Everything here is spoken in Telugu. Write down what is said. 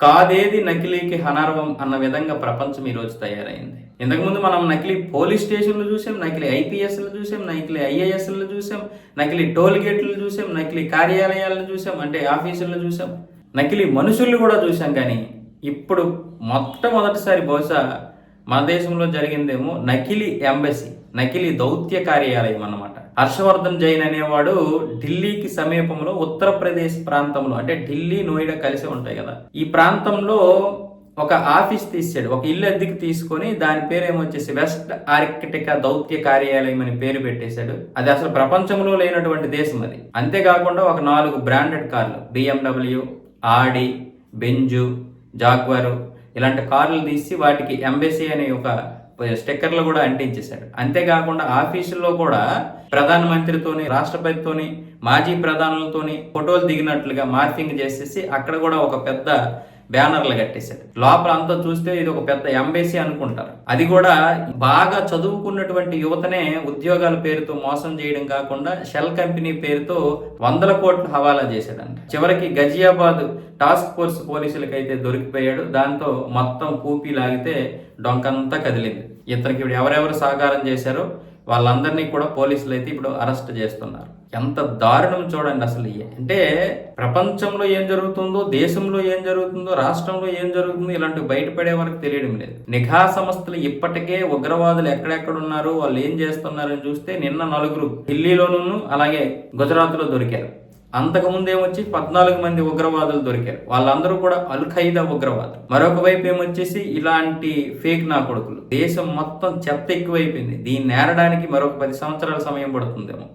కాదేది నకిలీకి హనర్వం అన్న విధంగా ప్రపంచం ఈరోజు తయారైంది. ఇంతకుముందు మనం నకిలీ పోలీస్ స్టేషన్లు చూసాం నకిలీ ఐపీఎస్లు చూసాం నకిలీ ఐఏఎస్లు చూసాం నకిలీ టోల్ గేట్లు చూసాం నకిలీ కార్యాలయాలను చూసాం అంటే ఆఫీసులను చూసాం. నకిలీ మనుషుల్ని కూడా చూసాం కానీ ఇప్పుడు మొట్టమొదటిసారి బహుశా మన దేశంలో జరిగిందేమో నకిలీ ఎంబసీ. నకిలీ దౌత్య కార్యాలయం అన్నమాట. హర్షవర్ధన్ జైన్ అనేవాడు ఢిల్లీకి సమీపంలో ఉత్తరప్రదేశ్ ప్రాంతంలో అంటే ఢిల్లీ నోయిడా కలిసి ఉంటాయి కదా. ఈ ప్రాంతంలో ఒక ఆఫీస్ తీసాడు. ఒక ఇల్లు అద్దెకి తీసుకొని దాని పేరు ఏమొచ్చేసి వెస్ట్ ఆర్కిటికా దౌత్య కార్యాలయం అని పేరు పెట్టేశాడు. అది అసలు ప్రపంచంలో లేనటువంటి దేశం అది. అంతేకాకుండా ఒక నాలుగు బ్రాండెడ్ కార్లు బిఎండబ్ల్యూ ఆడి బెంజు జాగ్వరు ఇలాంటి కార్లు తీసి వాటికి ఎంబెసీ అనే ఒక స్టిక్కర్లు కూడా అంటించేశాడు అంతేకాకుండా ఆఫీసుల్లో కూడా ప్రధానమంత్రితోని రాష్ట్రపతితోని మాజీ ప్రధానులతోని ఫోటోలు దిగినట్లుగా మార్ఫింగ్ చేసేసి అక్కడ కూడా ఒక పెద్ద బ్యానర్లు కట్టేశాడు. లోపల అంతా చూస్తే ఇది ఒక పెద్ద ఎంబేసీ అనుకుంటారు. అది కూడా బాగా చదువుకున్నటువంటి యువతనే ఉద్యోగాల పేరుతో మోసం చేయడం కాకుండా షెల్ కంపెనీ పేరుతో వందల కోట్లు హవాలా చేశాడంట. చివరికి గజియాబాద్ టాస్క్ ఫోర్స్ పోలీసులకైతే అయితే దొరికిపోయాడు. దాంతో మొత్తం కూపీ లాగితే డొంకంతా కదిలింది. ఇతనికి ఇప్పుడు ఎవరెవరు సహకారం చేశారో వాళ్ళందరినీ కూడా పోలీసులు అయితే ఇప్పుడు అరెస్ట్ చేస్తున్నారు. ఎంత దారుణం చూడండి అసలు. అంటే ప్రపంచంలో ఏం జరుగుతుందో దేశంలో ఏం జరుగుతుందో రాష్ట్రంలో ఏం జరుగుతుందో ఇలాంటివి బయటపడే వరకు తెలియడం లేదు. నిఘా సంస్థలు ఇప్పటికే ఉగ్రవాదులు ఎక్కడెక్కడ ఉన్నారు వాళ్ళు ఏం చేస్తున్నారని చూస్తే నిన్న నలుగురు ఢిల్లీలోనూ అలాగే గుజరాత్లో దొరికారు. అంతకుముందు ఏమొచ్చి పద్నాలుగు మంది ఉగ్రవాదులు దొరికారు. వాళ్ళందరూ కూడా అల్ ఖైదా ఉగ్రవాదులు. మరొక వైపు ఏమొచ్చేసి ఇలాంటి ఫేక్ నా కొడుకులు. దేశం మొత్తం చెత్త ఎక్కువైపోయింది. దీన్ని నేరడానికి మరొక పది సంవత్సరాల సమయం పడుతుందేమో.